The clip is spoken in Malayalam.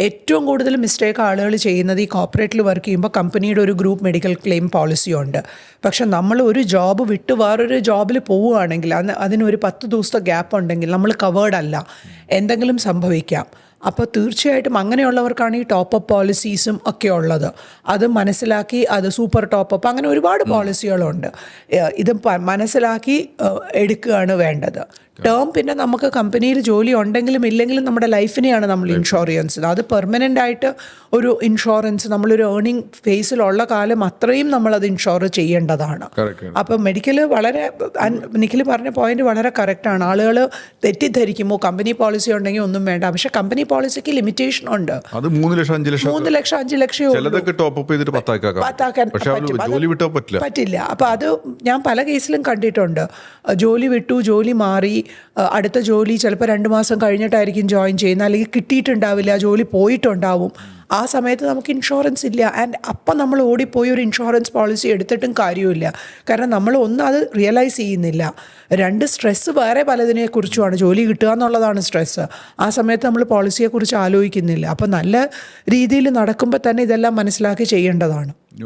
ഏറ്റവും കൂടുതൽ മിസ്റ്റേക്ക് ആളുകൾ ചെയ്യുന്നത് ഈ കോപ്പറേറ്റിൽ വർക്ക് ചെയ്യുമ്പോൾ കമ്പനിയുടെ ഒരു ഗ്രൂപ്പ് മെഡിക്കൽ ക്ലെയിം പോളിസി ഉണ്ട്. പക്ഷെ നമ്മൾ ഒരു ജോബ് വിട്ട് വേറൊരു ജോബിൽ പോവുകയാണെങ്കിൽ അതിന് അതിനൊരു പത്ത് ദിവസത്തെ ഗ്യാപ്പ് ഉണ്ടെങ്കിൽ നമ്മൾ കവേർഡ് അല്ല. എന്തെങ്കിലും സംഭവിക്കാം. അപ്പോൾ തീർച്ചയായിട്ടും അങ്ങനെയുള്ളവർക്കാണ് ഈ ടോപ്പ് അപ്പ് പോളിസീസും ഒക്കെ ഉള്ളത്. അത് മനസ്സിലാക്കി അത് സൂപ്പർ ടോപ്പ് അപ്പ് അങ്ങനെ ഒരുപാട് പോളിസികളുണ്ട്. ഇത് മനസ്സിലാക്കി എടുക്കുകയാണ് വേണ്ടത്. ടേം പിന്നെ നമുക്ക് കമ്പനിയിൽ ജോലി ഉണ്ടെങ്കിലും ഇല്ലെങ്കിലും നമ്മുടെ ലൈഫിനെയാണ് നമ്മൾ ഇൻഷുറൻസ് അത് പെർമനന്റ് ആയിട്ട് ഒരു ഇൻഷുറൻസ് നമ്മളൊരു ഏർണിംഗ് ഫേസിലുള്ള കാലം അത്രയും നമ്മൾ അത് ഇൻഷുർ ചെയ്യേണ്ടതാണ്. അപ്പം മെഡിക്കൽ വളരെ നിഖിൽ പറഞ്ഞ പോയിന്റ് വളരെ കറക്റ്റാണ് ആളുകൾ തെറ്റിദ്ധരിക്കുമോ? കമ്പനി പോളിസി ഉണ്ടെങ്കിൽ ഒന്നും വേണ്ട. പക്ഷെ കമ്പനി പോളിസിക്ക് ലിമിറ്റേഷൻ ഉണ്ട്. അത് മൂന്ന് ലക്ഷം അഞ്ച് ലക്ഷം മൂന്ന് ലക്ഷം അഞ്ച് ലക്ഷം ടോപ്പ് അപ്പ് ചെയ്തിട്ട് പത്താക്കാൻ ജോലി വിട്ടാൽ പറ്റില്ല. പറ്റില്ല. അപ്പോൾ അത് ഞാൻ പല കേസിലും കണ്ടിട്ടുണ്ട്. ജോലി വിട്ടു ജോലി മാറി. അടുത്ത ജോലി ചിലപ്പോൾ രണ്ട് മാസം കഴിഞ്ഞിട്ടായിരിക്കും ജോയിൻ ചെയ്യുന്നത്. അല്ലെങ്കിൽ കിട്ടിയിട്ടുണ്ടാവില്ല ജോലി പോയിട്ടുണ്ടാവും. ആ സമയത്ത് നമുക്ക് ഇൻഷുറൻസ് ഇല്ല. ആൻഡ് അപ്പം നമ്മൾ ഓടിപ്പോയി ഒരു ഇൻഷുറൻസ് പോളിസി എടുത്തിട്ടും കാര്യമില്ല കാരണം നമ്മൾ ഒന്നും അത് റിയലൈസ് ചെയ്യുന്നില്ല. രണ്ട് സ്ട്രെസ്സ് വേറെ പലതിനെ കുറിച്ചുമാണ്. ജോലി കിട്ടുക എന്നുള്ളതാണ് സ്ട്രെസ്സ് ആ സമയത്ത് നമ്മൾ പോളിസിയെക്കുറിച്ച് ആലോചിക്കുന്നില്ല. അപ്പോൾ നല്ല രീതിയിൽ നടക്കുമ്പോൾ തന്നെ ഇതെല്ലാം മനസ്സിലാക്കി ചെയ്യേണ്ടതാണ്.